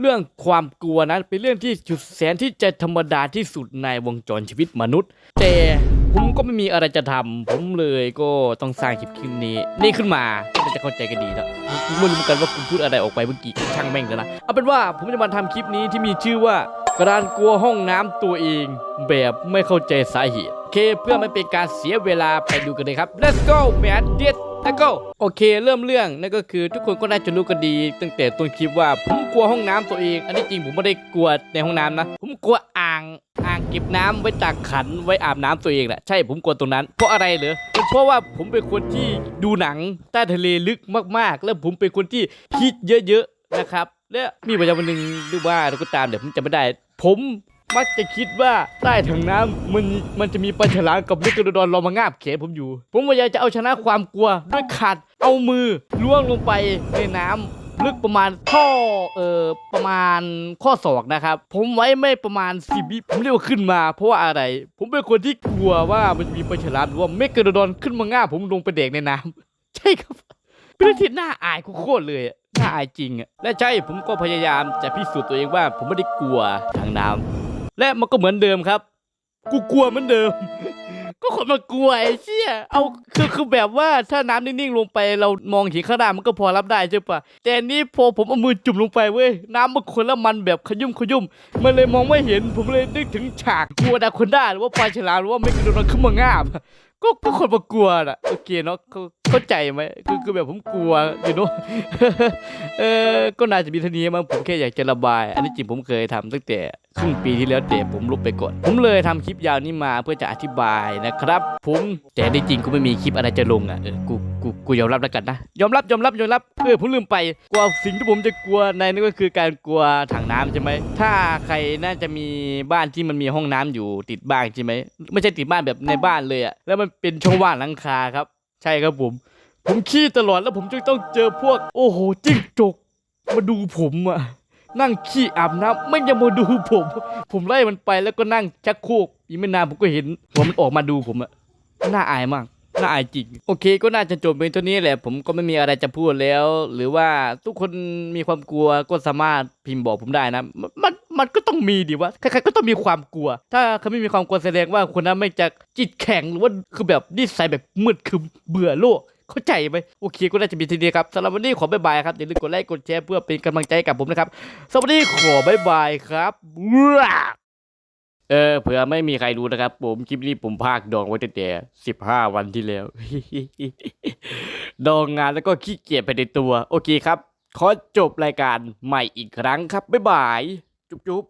เรื่องความกลัวนั้นเป็นเรื่องที่จุดแสนที่จะธรรมดาที่สุดในวงจรชีวิตมนุษย์ แต่ผมก็ไม่มีอะไรจะทำผมเลยก็ต้องสร้างคลิปคลิปนี้ นี่ขึ้นมาก็จะเข้าใจกันดีแล้วผมไม่รู้เหมือนกันว่าผมพูดอะไรออกไปเมื่อกี้ช่างแม่งแล้วนะเอาเป็นว่าผมจะมาทำคลิปนี้ที่มีชื่อว่าการกลัวห้องน้ำตัวเอง แบบไม่เข้าใจสาเหตุโอเคเพื่อไม่เป็นการเสียเวลาไปดูกันเลยครับ let's go man get let's go โอเคเริ่มเรื่องนั่นก็คือทุกคนก็น่าจะรู้กันดี ตั้งแต่ต้นคลิปว่าผมกลัวห้องน้ำตัวเอง อันนี้จริงผมไม่ได้กลัวในห้องน้ำนะ ผมกลัวอ่างอ่างเก็บน้ำไว้ตากขันไว้อาบน้ำตัวเองแหละใช่ผมกลัวตรงนั้นเพราะอะไรเหรอเป็นเพราะว่าผมเป็นคนที่ดูหนังใต้ทะเลลึกมากๆ แล้วผมเป็นคนที่คิดเยอะๆนะครับ และมีประจำวันหนึ่งหรือว่าเราก็ตามเดี๋ยวผมจำไม่ได้ ผม มักจะคิดว่าใต้ถังน้ำมันมันจะมีปลาฉลามกับลูกกระดอนรอมางาบแขนผมอยู่ ผมพยายามจะเอาชนะความกลัวด้วยขาดเอามือล้วงลงไปในน้ำลึกประมาณข้อเอ่อประมาณข้อศอกนะครับ ผมไว้ไม่ประมาณสิบวิผมเรียกว่าขึ้นมา เพราะว่าอะไร ผมเป็นคนที่กลัวว่ามันจะมีปลาฉลามหรือว่าเมกะโดดอนขึ้นมาง่าผมลงไปเด็กในน้ำใช่ครับเป็นที่น่าอายโคตรเลยน่าอายจริงอะและใช่ผมก็พยายามจะพิสูจน์ตัวเองว่า ผมไม่ได้กลัวทางน้ำ และมันก็เหมือนเดิมครับ กูกลัวเหมือนเดิม ก็คนมากลัวไอ้เชี่ยเอาคือคือแบบว่าถ้าน้ำนิ่งๆลงไปเรามองเห็นข้างหน้ามันก็พอรับได้ใช่ปะแต่นี้พอผมเอามือจุ่มลงไปเว้ยน้ำมันคนละมันแบบขยุ่มขยุ่มมันเลยมองไม่เห็นผมเลยนึกถึงฉากกลัวดาคนด้าหรือว่าปลาฉลามหรือว่าไม่กระโดดขึ้นมางาบก็ก็คนมากลัวน่ะโอเคเนาะเข้าเข้าใจไหมคือคือแบบผมกลัวอยู่เนาะเออก็น่าจะมีเท่านี้มั้งผมแค่อยากจะระบาย อันนี้จริงผมเคยทำตั้งแต่ ครึ่งปีที่แล้วแต่ผมลบไปก่อน ผมเลยทำคลิปยาวนี้มาเพื่อจะอธิบายนะครับ ผมแต่ที่จริงกูไม่มีคลิปอะไรจะลงอะเออกูกูกูยอมรับแล้วกันนะยอมรับยอมรับยอมรับเออผมลืมไปกลัวสิ่งที่ผมจะกลัวในนั่นก็คือการกลัวถังน้ำใช่ไหมถ้าใครน่าจะมีบ้านที่มันมีห้องน้ำอยู่ติดบ้านใช่ไหมไม่ใช่ติดบ้านแบบในบ้านเลยอะแล้วมันเป็นช่องว่างหลังคาครับ ใช่ครับผม ผมขี้ตลอดแล้วผมจึงต้องเจอพวก โอ้โหจิ้งจกมาดูผมอะ นั่งขี้อาบน้ำไม่ยังมาดูผม ผมไล่มันไปแล้วก็นั่งชักโครกอีกไม่นานผมก็เห็นหัวมันออกมาดูผมอะน่าอายมากน่าอายจริง โอเคก็น่าจะจบเป็นตัวนี้แหละ ผมก็ไม่มีอะไรจะพูดแล้ว หรือว่าทุกคนมีความกลัวก็สามารถพิมพ์บอกผมได้นะ มันมันมันก็ต้องมีดิวะใครๆก็ต้องมีความกลัว ถ้าเขาไม่มีความกลัวแสดงว่าคนนั้นไม่จะจิตแข็งหรือว่าคือแบบนิสัยแบบมืดคือเบื่อโลก เข้าใจไหมโอเคก็น่าจะมีทีเดียวครับสำหรับวันนี้ขอบ๊ายบายครับอย่าลืมกดไลค์กดแชร์เพื่อเป็นกำลังใจกับผมนะครับสลับวันนี้ขอบ๊ายบายครับเออเผื่อไม่มีใครรู้นะครับ ผมคลิปนี้ผมพากดองไว้ตั้งแต่สิบห้าวันที่แล้ว ดองงานแล้วก็ขี้เกียจไปในตัว โอเคครับ ขอจบรายการใหม่อีกครั้งครับบ๊ายบาย จุ๊บ